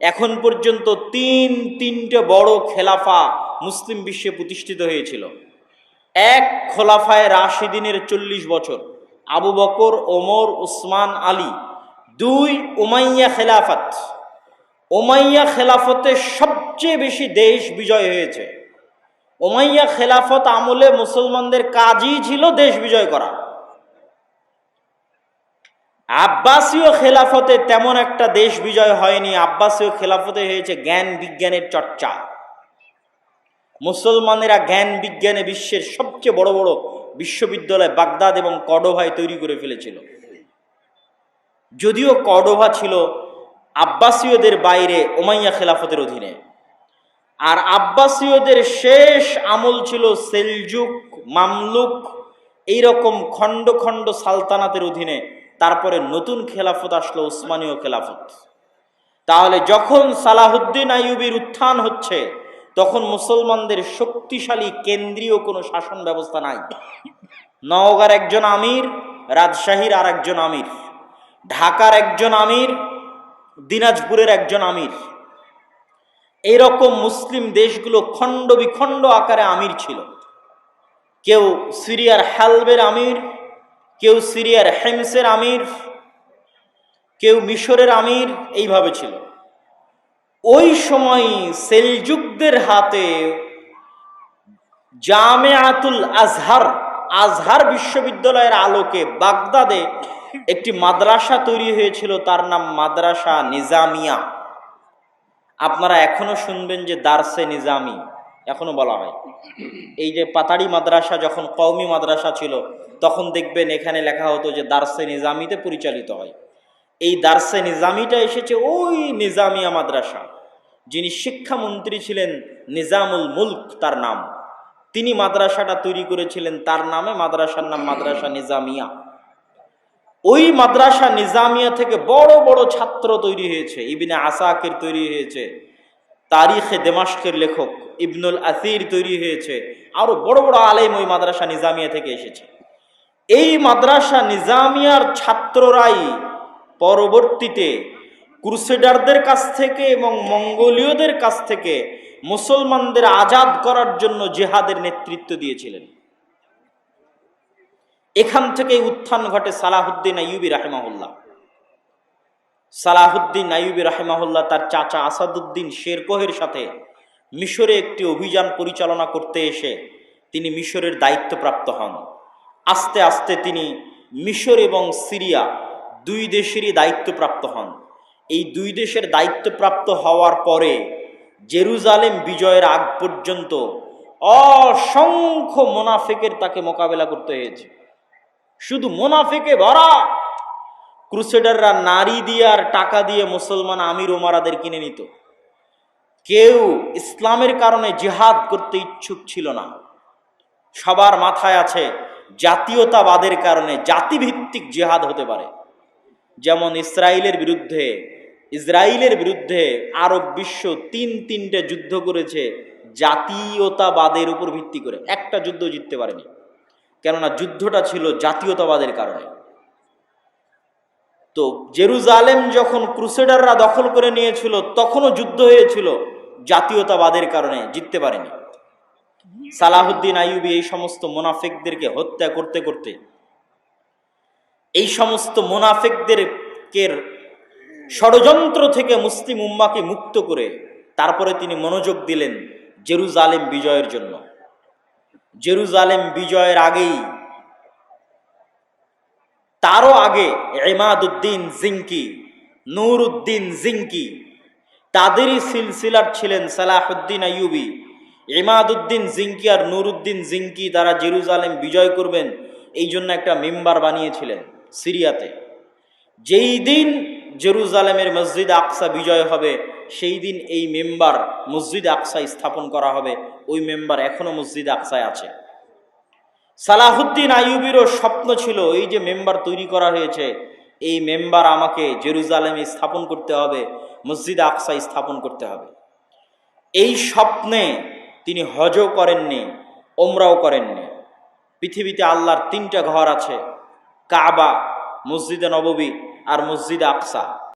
এখন পর্যন্ত তিন, তিনটে বড় খেলাফা মুসলিম বিশ্বে প্রতিষ্ঠিত হয়েছিল। এক খোলাফায় রাশিদিনের চল্লিশ বছর, আবু বকর, ওমর, উসমান, আলী। দুই উমাইয়া খেলাফত। ওমাইয়া খেলাফতে সবচেয়ে বেশি দেশ বিজয় হয়েছে। ওমাইয়া খেলাফত আমলে মুসলমানদের কাজই ছিল দেশ বিজয় করা। আব্বাসীয় খেলাফতে তেমন একটা দেশ বিজয় হয়নি। আব্বাসীয় খেলাফতে হয়েছে জ্ঞান বিজ্ঞানের চর্চা। মুসলমানেরা জ্ঞান বিজ্ঞানে বিশ্বের সবচেয়ে বড় বড় বিশ্ববিদ্যালয় বাগদাদ এবং কডোভায় তৈরি করে ফেলেছিল। যদিও কডোভা ছিল আব্বাসীয়দের বাইরে ওমাইয়া খেলাফতের অধীনে। আর আব্বাসীয়দের শেষ আমল ছিল সেলজুক, মামলুক, এইরকম খণ্ড খণ্ড সালতানাতের অধীনে। তারপরে নতুন খেলাফত আসলো উসমানীয় খেলাফত। তাহলে যখন সালাহুদ্দিন আইয়ুবির উত্থান হচ্ছে, তখন মুসলমানদের শক্তিশালী কেন্দ্রীয় কোনো শাসন ব্যবস্থা নাই। নওগাঁর একজন আমির, রাজশাহীর আর একজন আমির, ঢাকার একজন আমির, দিনাজপুরের একজন আমির। এরকম মুসলিম দেশগুলো খণ্ড বিখণ্ড আকারে আমির ছিল। কেউ সিরিয়ার হালবের আমির কেউ সিরিয়ার হেমসের আমির, কেউ মিশরের আমির, এইভাবে ছিল। ওই সময় সেলজুকদের হাতে জামে আতুল আজহার আজহার বিশ্ববিদ্যালয়ের আলোকে বাগদাদে একটি মাদ্রাসা তৈরি হয়েছিল, তার নাম মাদ্রাসা নিজামিয়া। আপনারা এখনও শুনবেন যে দার্সে নিজামি। এখনও বলা হয়। এই যে পাতাড়ি মাদ্রাসা যখন কওমি মাদ্রাসা ছিল, তখন দেখবেন এখানে লেখা হতো যে দার্সে নিজামিতে পরিচালিত হয়। এই দার্সে নিজামিটা এসেছে ওই নিজামিয়া মাদ্রাসা, যিনি শিক্ষামন্ত্রী ছিলেন নিজামুল মুলক তার নাম। তিনি মাদ্রাসাটা তৈরি করেছিলেন তার নামে, মাদ্রাসার নাম মাদ্রাসা নিজামিয়া। ওই মাদ্রাসা নিজামিয়া থেকে বড় বড় ছাত্র তৈরি হয়েছে, ইবিনে আসাকের তৈরি হয়েছে। তারিখে দেমাস্কের লেখক ইবনুল আসির তৈরি হয়েছে। আরও বড় বড় আলেম ওই মাদ্রাসা নিজামিয়া থেকে এসেছে। এই মাদ্রাসা নিজামিয়ার ছাত্ররাই পরবর্তীতে ক্রুসেডারদের কাছ থেকে এবং মঙ্গোলীয়দের কাছ থেকে মুসলমানদের আজাদ করার জন্য জেহাদের নেতৃত্ব দিয়েছিলেন। এখান থেকে উত্থান ঘটে সালাহুদ্দিন আইয়ুবি রাহেমাহুল্লাহ। সালাহুদ্দিন আইয়ুবি রাহেমাহুল্লাহ তার চাচা আসাদুদ্দিন শেরকোহের সাথে মিশরে একটি অভিযান পরিচালনা করতে এসে তিনি মিশরের দায়িত্বপ্রাপ্ত হন। আস্তে আস্তে তিনি মিশর এবং সিরিয়া দুই দেশেরই দায়িত্বপ্রাপ্ত হন। এই দুই দেশের দায়িত্বপ্রাপ্ত হওয়ার পরে জেরুজালেম বিজয়ের আগ পর্যন্ত অসংখ্য মোনাফেকের তাকে মোকাবেলা করতে হয়েছে। শুধু মোনাফেকে ভরা ক্রুসেডাররা নারী দিয়ে আর টাকা দিয়ে মুসলমান আমির ওমারাদের কিনে নিত। কেউ ইসলামের কারণে জিহাদ করতে ইচ্ছুক ছিল না। সবার মাথায় আছে জাতীয়তাবাদের কারণে জাতিভিত্তিক জেহাদ হতে পারে। যেমন ইসরায়েলের বিরুদ্ধে ইসরায়েলের বিরুদ্ধে আরব বিশ্ব তিন তিনটে যুদ্ধ করেছে জাতীয়তাবাদের উপর ভিত্তি করে। একটা যুদ্ধ জিততে পারেনি। কেননা যুদ্ধটা ছিল জাতীয়তাবাদের কারণে। তো জেরুজালেম যখন ক্রুসেডাররা দখল করে নিয়েছিল, তখনও যুদ্ধ হয়েছিল। জাতীয়তাবাদের কারণে জিততে পারেনি। সালাহুদ্দিন আইয়ুবি এই সমস্ত মোনাফেকদেরকে হত্যা করতে করতে, এই সমস্ত মোনাফেকদেরকে ষড়যন্ত্র থেকে মুসলিম উম্মাকে মুক্ত করে, তারপরে তিনি মনোযোগ দিলেন জেরুজালেম বিজয়ের জন্য। জেরুজালেম বিজয়ের আগেই তারও আগে এমাদুদ্দিন জিঙ্কি, নুরুদ্দিন জিঙ্কি, তাদেরই সিলসিলার ছিলেন সালাহুদ্দিন আইয়ুবি। ইমাদুদ্দিন জিঙ্কি আর নুরুদ্দিন জিঙ্কি তারা জেরুজালেম বিজয় করবেন এই জন্য একটা মেম্বার বানিয়েছিলেন সিরিয়াতে। যেই দিন জেরুজালেমের মসজিদ আকসা বিজয় হবে, সেই দিন এই মেম্বার মসজিদ আকসা স্থাপন করা হবে। ওই মেম্বার এখনও মসজিদ আকসায় আছে। সালাহুদ্দিন আইয়ুবিরও স্বপ্ন ছিল এই যে মেম্বার তৈরি করা হয়েছে। এই মেম্বার আমাকে জেরুজালেমে স্থাপন করতে হবে, মসজিদ আকসায় স্থাপন করতে হবে। এই স্বপ্নে তিনি হজও করেননি ওমরাও করেননি। পৃথিবীতে আল্লাহর তিনটা ঘর আছে, কাবা, মসজিদে নববী আর মসজিদ আকসা।